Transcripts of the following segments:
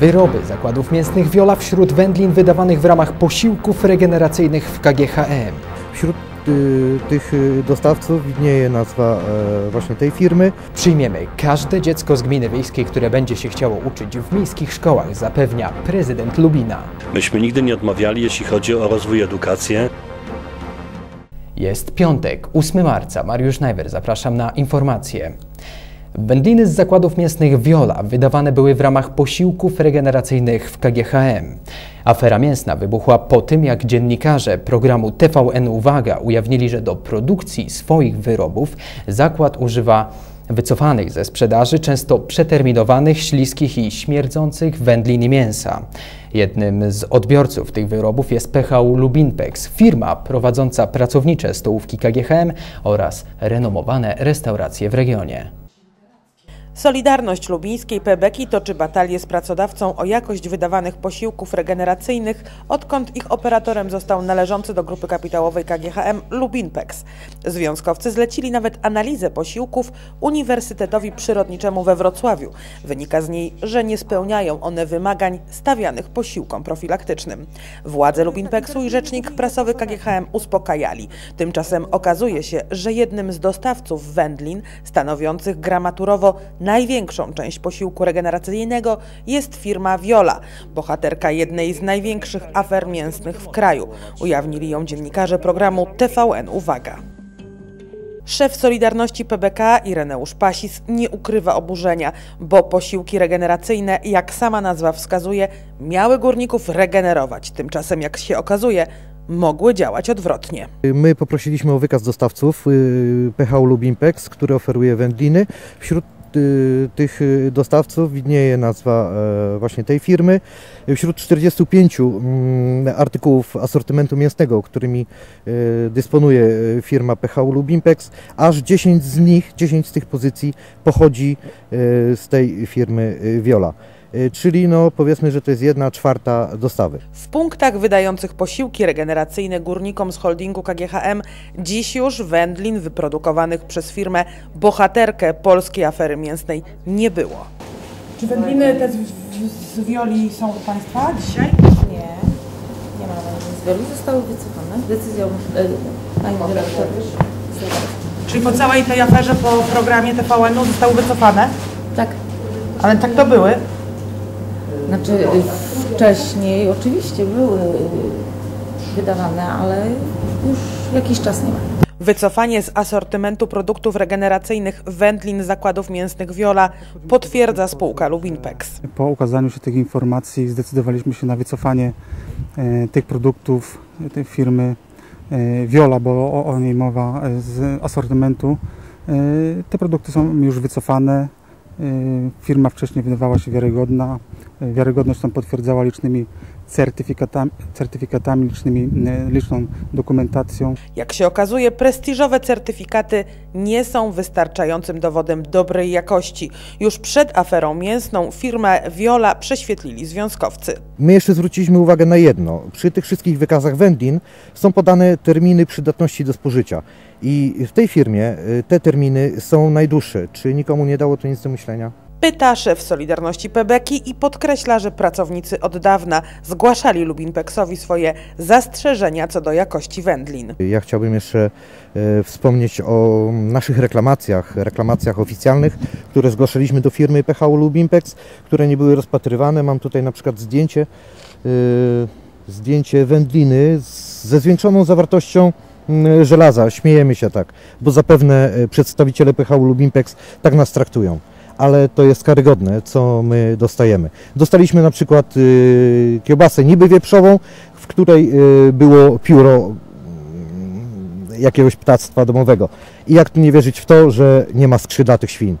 Wyroby zakładów mięsnych Wiola wśród wędlin wydawanych w ramach posiłków regeneracyjnych w KGHM. Wśród y, tych y, dostawców widnieje nazwa e, właśnie tej firmy. Przyjmiemy każde dziecko z gminy wiejskiej, które będzie się chciało uczyć w miejskich szkołach, zapewnia prezydent Lubina. Myśmy nigdy nie odmawiali, jeśli chodzi o rozwój edukacji. Jest piątek, 8 marca. Mariusz Najwer, zapraszam na informacje. Wędliny z zakładów mięsnych Viola wydawane były w ramach posiłków regeneracyjnych w KGHM. Afera mięsna wybuchła po tym, jak dziennikarze programu TVN Uwaga ujawnili, że do produkcji swoich wyrobów zakład używa wycofanych ze sprzedaży, często przeterminowanych, śliskich i śmierdzących wędlin mięsa. Jednym z odbiorców tych wyrobów jest PHU Lubinpex, firma prowadząca pracownicze stołówki KGHM oraz renomowane restauracje w regionie. Solidarność Lubińskiej Pebeki toczy batalię z pracodawcą o jakość wydawanych posiłków regeneracyjnych, odkąd ich operatorem został należący do grupy kapitałowej KGHM Lubinpex. Związkowcy zlecili nawet analizę posiłków Uniwersytetowi Przyrodniczemu we Wrocławiu. Wynika z niej, że nie spełniają one wymagań stawianych posiłkom profilaktycznym. Władze Lubinpexu i rzecznik prasowy KGHM uspokajali. Tymczasem okazuje się, że jednym z dostawców wędlin stanowiących gramaturowo największą część posiłku regeneracyjnego jest firma Viola, bohaterka jednej z największych afer mięsnych w kraju. Ujawnili ją dziennikarze programu TVN Uwaga. Szef Solidarności PBK Ireneusz Pasis nie ukrywa oburzenia, bo posiłki regeneracyjne, jak sama nazwa wskazuje, miały górników regenerować. Tymczasem, jak się okazuje, mogły działać odwrotnie. My poprosiliśmy o wykaz dostawców y, PHU Lubimpex, który oferuje wędliny. Wśród tych y, dostawców widnieje nazwa e, właśnie tej firmy. Wśród 45 mm, artykułów asortymentu mięsnego, którymi e, dysponuje e, firma PHU Lubimpex, aż 10 z nich, 10 z tych pozycji pochodzi z tej firmy Viola. E, Czyli no powiedzmy, że to jest jedna czwarta dostawy. W punktach wydających posiłki regeneracyjne górnikom z holdingu KGHM dziś już wędlin wyprodukowanych przez firmę bohaterkę polskiej afery mięsnej nie było. Czy wędliny te z, z, z wioli są u Państwa dzisiaj? Nie, nie ma z wielu. Zostały wycofane decyzją e, pani dyrektor. Czyli po całej tej aferze, po programie TVN-u zostały wycofane? Tak, Ale tak to były? Znaczy e, wcześniej oczywiście były e, wydawane, ale już jakiś czas nie ma. Wycofanie z asortymentu produktów regeneracyjnych wędlin zakładów mięsnych Viola potwierdza spółka Lubinpex. Po ukazaniu się tych informacji zdecydowaliśmy się na wycofanie e, tych produktów e, tej firmy e, Viola, bo o, o niej mowa e, z asortymentu. E, te produkty są już wycofane. E, firma wcześniej wydawała się wiarygodna. E, Wiarygodność tą potwierdzała licznymi certyfikatami, certyfikatami licznymi, e, liczną dokumentacją. Jak się okazuje, prestiżowe certyfikaty nie są wystarczającym dowodem dobrej jakości. Już przed aferą mięsną firmę Viola prześwietlili związkowcy. My jeszcze zwróciliśmy uwagę na jedno. Przy tych wszystkich wykazach wędlin są podane terminy przydatności do spożycia. I w tej firmie y, te terminy są najdłuższe. Czy nikomu nie dało to nic do myślenia? Pyta szef Solidarności Pebeki i podkreśla, że pracownicy od dawna zgłaszali Lubinpexowi swoje zastrzeżenia co do jakości wędlin. Ja chciałbym jeszcze e, wspomnieć o naszych reklamacjach, reklamacjach oficjalnych, które zgłaszaliśmy do firmy PHU Lubimpex, które nie były rozpatrywane. Mam tutaj na przykład zdjęcie, e, zdjęcie wędliny ze zwiększoną zawartością żelaza. Śmiejemy się tak, bo zapewne e, przedstawiciele PHU Lubimpex tak nas traktują. Ale to jest karygodne, co my dostajemy. Dostaliśmy na przykład y, kiełbasę niby wieprzową, w której y, było pióro mm, jakiegoś ptactwa domowego. I jak tu nie wierzyć w to, że nie ma skrzydlatych świń?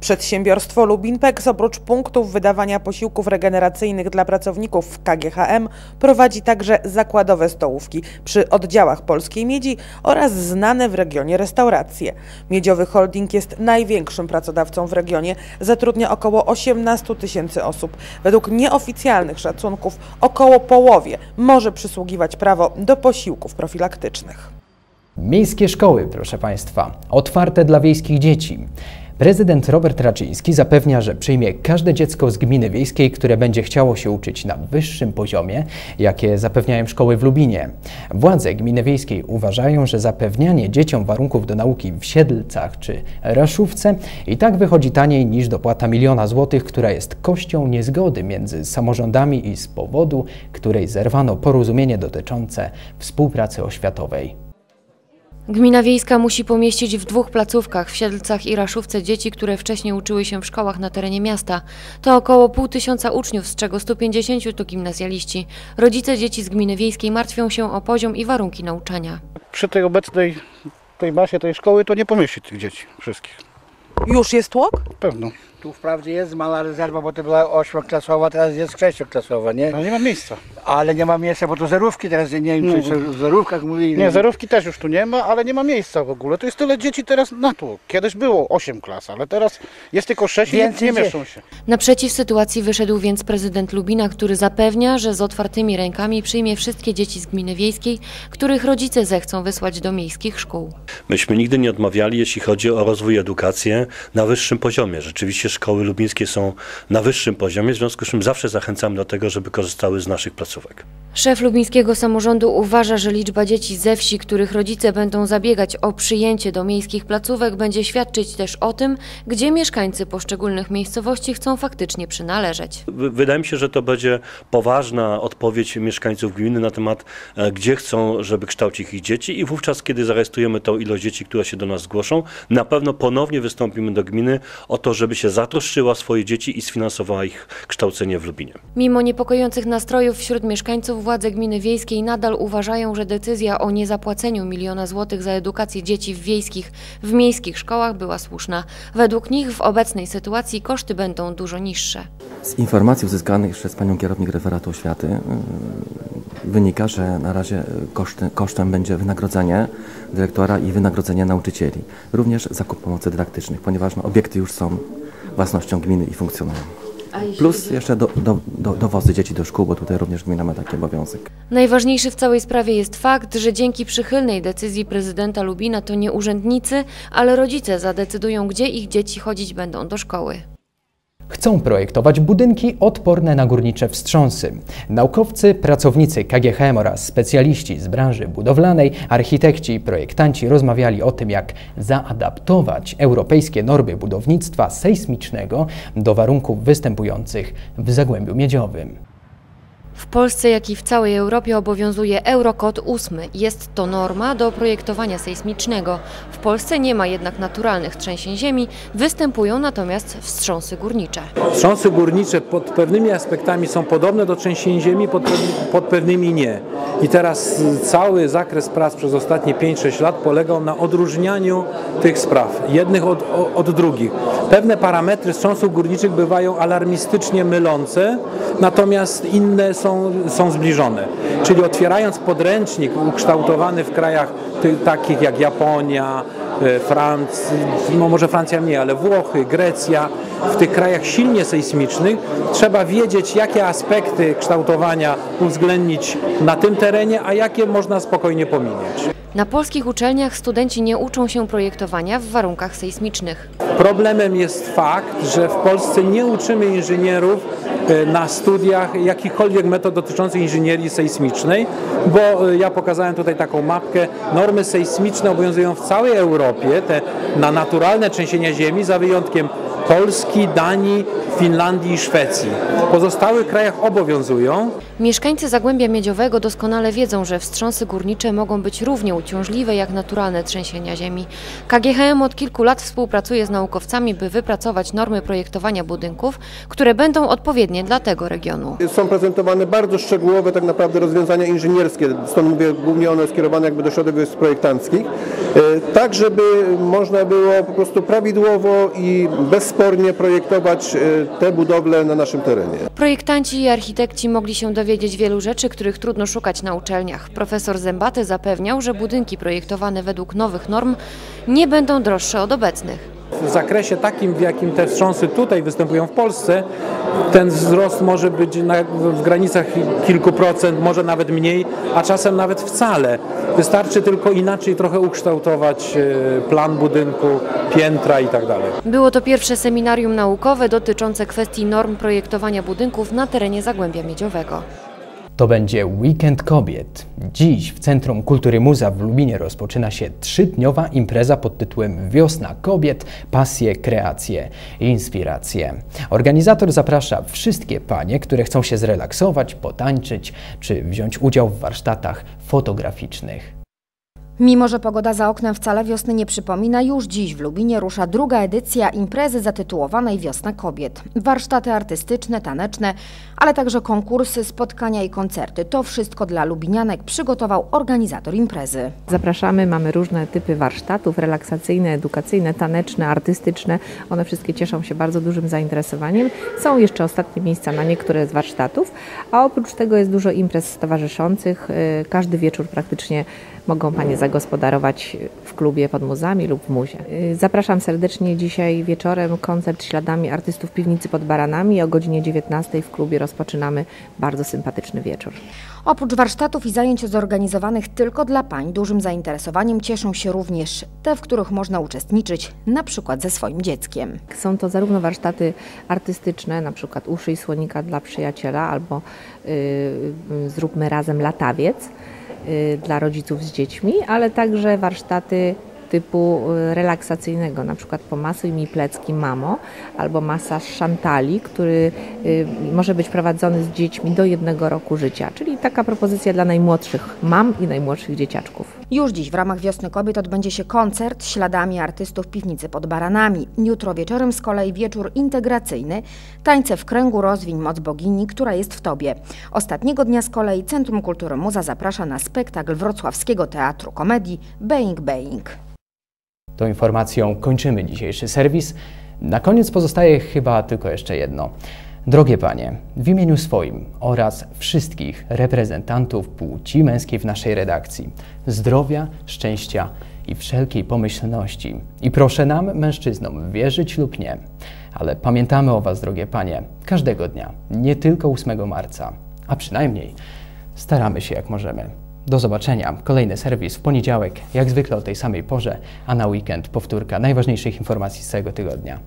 Przedsiębiorstwo Lubinpex oprócz punktów wydawania posiłków regeneracyjnych dla pracowników w KGHM prowadzi także zakładowe stołówki przy oddziałach Polskiej Miedzi oraz znane w regionie restauracje. Miedziowy Holding jest największym pracodawcą w regionie, zatrudnia około 18 tysięcy osób. Według nieoficjalnych szacunków około połowie może przysługiwać prawo do posiłków profilaktycznych. Miejskie szkoły, proszę Państwa, otwarte dla wiejskich dzieci. Prezydent Robert Raczyński zapewnia, że przyjmie każde dziecko z gminy wiejskiej, które będzie chciało się uczyć na wyższym poziomie, jakie zapewniają szkoły w Lubinie. Władze gminy wiejskiej uważają, że zapewnianie dzieciom warunków do nauki w Siedlcach czy Raszówce i tak wychodzi taniej niż dopłata miliona złotych, która jest kością niezgody między samorządami i z powodu, której zerwano porozumienie dotyczące współpracy oświatowej. Gmina wiejska musi pomieścić w dwóch placówkach w Siedlcach i Raszówce dzieci, które wcześniej uczyły się w szkołach na terenie miasta. To około pół tysiąca uczniów, z czego 150 to gimnazjaliści. Rodzice dzieci z gminy wiejskiej martwią się o poziom i warunki nauczania. Przy tej obecnej tej masie tej szkoły to nie pomieści tych dzieci wszystkich. Już jest tłok? Pewno. Tu wprawdzie jest mała rezerwa, bo to była ośmioklasowa, teraz jest sześcioklasowa, nie? Ale nie ma miejsca. Ale nie ma miejsca, bo to zerówki teraz, nie wiem, czy, czy w zerówkach mówili. Nie, zerówki też już tu nie ma, ale nie ma miejsca w ogóle. To jest tyle dzieci teraz na to. Kiedyś było 8 klas, ale teraz jest tylko 6 i nie, Więcej nie mieszczą się. Naprzeciw sytuacji wyszedł więc prezydent Lubina, który zapewnia, że z otwartymi rękami przyjmie wszystkie dzieci z gminy wiejskiej, których rodzice zechcą wysłać do miejskich szkół. Myśmy nigdy nie odmawiali, jeśli chodzi o rozwój edukacji na wyższym poziomie. Rzeczywiście szkoły lubińskie są na wyższym poziomie, w związku z czym zawsze zachęcamy do tego, żeby korzystały z naszych placówek. Szef lubińskiego samorządu uważa, że liczba dzieci ze wsi, których rodzice będą zabiegać o przyjęcie do miejskich placówek, będzie świadczyć też o tym, gdzie mieszkańcy poszczególnych miejscowości chcą faktycznie przynależeć. Wy- Wydaje mi się, że to będzie poważna odpowiedź mieszkańców gminy na temat, e, gdzie chcą, żeby kształcić ich dzieci i wówczas, kiedy zarejestrujemy tą ilość dzieci, które się do nas zgłoszą, na pewno ponownie wystąpimy do gminy o to, żeby się zatroszczyła swoje dzieci i sfinansowała ich kształcenie w Lubinie. Mimo niepokojących nastrojów wśród mieszkańców, władze gminy wiejskiej nadal uważają, że decyzja o niezapłaceniu miliona złotych za edukację dzieci w wiejskich, w miejskich szkołach była słuszna. Według nich w obecnej sytuacji koszty będą dużo niższe. Z informacji uzyskanych przez panią kierownik referatu oświaty yy, wynika, że na razie koszty, kosztem będzie wynagrodzenie dyrektora i wynagrodzenie nauczycieli. Również zakup pomocy dydaktycznych, ponieważ no, obiekty już są własnością gminy i funkcjonują. Plus jeszcze do, do, do, dowozy dzieci do szkół, bo tutaj również gmina ma taki obowiązek. Najważniejszy w całej sprawie jest fakt, że dzięki przychylnej decyzji prezydenta Lubina to nie urzędnicy, ale rodzice zadecydują, gdzie ich dzieci chodzić będą do szkoły. Chcą projektować budynki odporne na górnicze wstrząsy. Naukowcy, pracownicy KGHM oraz specjaliści z branży budowlanej, architekci i projektanci rozmawiali o tym, jak zaadaptować europejskie normy budownictwa sejsmicznego do warunków występujących w Zagłębiu Miedziowym. W Polsce, jak i w całej Europie obowiązuje Eurokod 8. Jest to norma do projektowania sejsmicznego. W Polsce nie ma jednak naturalnych trzęsień ziemi, występują natomiast wstrząsy górnicze. Wstrząsy górnicze pod pewnymi aspektami są podobne do trzęsień ziemi, pod, pod pewnymi nie. I teraz cały zakres prac przez ostatnie 5-6 lat polegał na odróżnianiu tych spraw, jednych od, od drugich. Pewne parametry wstrząsów górniczych bywają alarmistycznie mylące, natomiast inne są, są zbliżone. Czyli otwierając podręcznik ukształtowany w krajach takich jak Japonia, e, Francja, no może Francja nie, ale Włochy, Grecja, w tych krajach silnie sejsmicznych trzeba wiedzieć, jakie aspekty kształtowania uwzględnić na tym terenie, a jakie można spokojnie pominieć. Na polskich uczelniach studenci nie uczą się projektowania w warunkach sejsmicznych. Problemem jest fakt, że w Polsce nie uczymy inżynierów na studiach jakichkolwiek metod dotyczących inżynierii sejsmicznej, bo e, ja pokazałem tutaj taką mapkę. Normy sejsmiczne obowiązują w całej Europie, te na naturalne trzęsienia ziemi, za wyjątkiem Polski, Danii, Finlandii i Szwecji. W pozostałych krajach obowiązują. Mieszkańcy Zagłębia Miedziowego doskonale wiedzą, że wstrząsy górnicze mogą być równie uciążliwe jak naturalne trzęsienia ziemi. KGHM od kilku lat współpracuje z naukowcami, by wypracować normy projektowania budynków, które będą odpowiednie dla tego regionu. Są prezentowane bardzo szczegółowe tak naprawdę rozwiązania inżynierskie, stąd mówię głównie one skierowane jakby do środowisk projektanckich, e, tak żeby można było po prostu prawidłowo i bezspornie projektować e, te budowle na naszym terenie. Projektanci i architekci mogli się dowiedzieć wielu rzeczy, których trudno szukać na uczelniach. Profesor Zębaty zapewniał, że budynki projektowane według nowych norm nie będą droższe od obecnych. W zakresie takim, w jakim te wstrząsy tutaj występują w Polsce, ten wzrost może być na, w granicach kilku procent, może nawet mniej, a czasem nawet wcale. Wystarczy tylko inaczej trochę ukształtować e, plan budynku, piętra i tak. Było to pierwsze seminarium naukowe dotyczące kwestii norm projektowania budynków na terenie Zagłębia Miedziowego. To będzie Weekend Kobiet. Dziś w Centrum Kultury Muza w Lubinie rozpoczyna się trzydniowa impreza pod tytułem Wiosna Kobiet, Pasje, Kreacje Inspiracje. Organizator zaprasza wszystkie panie, które chcą się zrelaksować, potańczyć czy wziąć udział w warsztatach fotograficznych. Mimo, że pogoda za oknem wcale wiosny nie przypomina, już dziś w Lubinie rusza druga edycja imprezy zatytułowanej Wiosna Kobiet. Warsztaty artystyczne, taneczne, ale także konkursy, spotkania i koncerty. To wszystko dla lubinianek przygotował organizator imprezy. Zapraszamy, mamy różne typy warsztatów relaksacyjne, edukacyjne, taneczne, artystyczne. One wszystkie cieszą się bardzo dużym zainteresowaniem. Są jeszcze ostatnie miejsca na niektóre z warsztatów, a oprócz tego jest dużo imprez towarzyszących. Y, każdy wieczór praktycznie mogą Panie zagospodarować w klubie pod muzami lub w muzie. Y, zapraszam serdecznie dzisiaj wieczorem koncert śladami artystów Piwnicy pod Baranami. O godzinie 19 w klubie rozpoczynamy bardzo sympatyczny wieczór. Oprócz warsztatów i zajęć zorganizowanych tylko dla pań, dużym zainteresowaniem cieszą się również te, w których można uczestniczyć, na przykład ze swoim dzieckiem. Są to zarówno warsztaty artystyczne, na przykład uszy i słonika dla przyjaciela, albo yy, zróbmy razem latawiec, dla rodziców z dziećmi, ale także warsztaty typu y, relaksacyjnego, na przykład pomasuj mi plecki mamo, albo masaż szantali, który y, może być prowadzony z dziećmi do jednego roku życia, czyli taka propozycja dla najmłodszych mam i najmłodszych dzieciaczków. Już dziś w ramach Wiosny Kobiet odbędzie się koncert śladami artystów Piwnicy pod Baranami. Jutro wieczorem z kolei wieczór integracyjny, tańce w kręgu rozwiń moc bogini, która jest w Tobie. Ostatniego dnia z kolei Centrum Kultury Muza zaprasza na spektakl Wrocławskiego Teatru Komedii Being Being. Tą informacją kończymy dzisiejszy serwis. Na koniec pozostaje chyba tylko jeszcze jedno. Drogie panie, w imieniu swoim oraz wszystkich reprezentantów płci męskiej w naszej redakcji, zdrowia, szczęścia i wszelkiej pomyślności. I proszę nam, mężczyznom, wierzyć lub nie, ale pamiętamy o was, drogie panie, każdego dnia, nie tylko 8 marca, a przynajmniej staramy się jak możemy. Do zobaczenia. Kolejny serwis w poniedziałek, jak zwykle o tej samej porze, a na weekend powtórka najważniejszych informacji z całego tygodnia.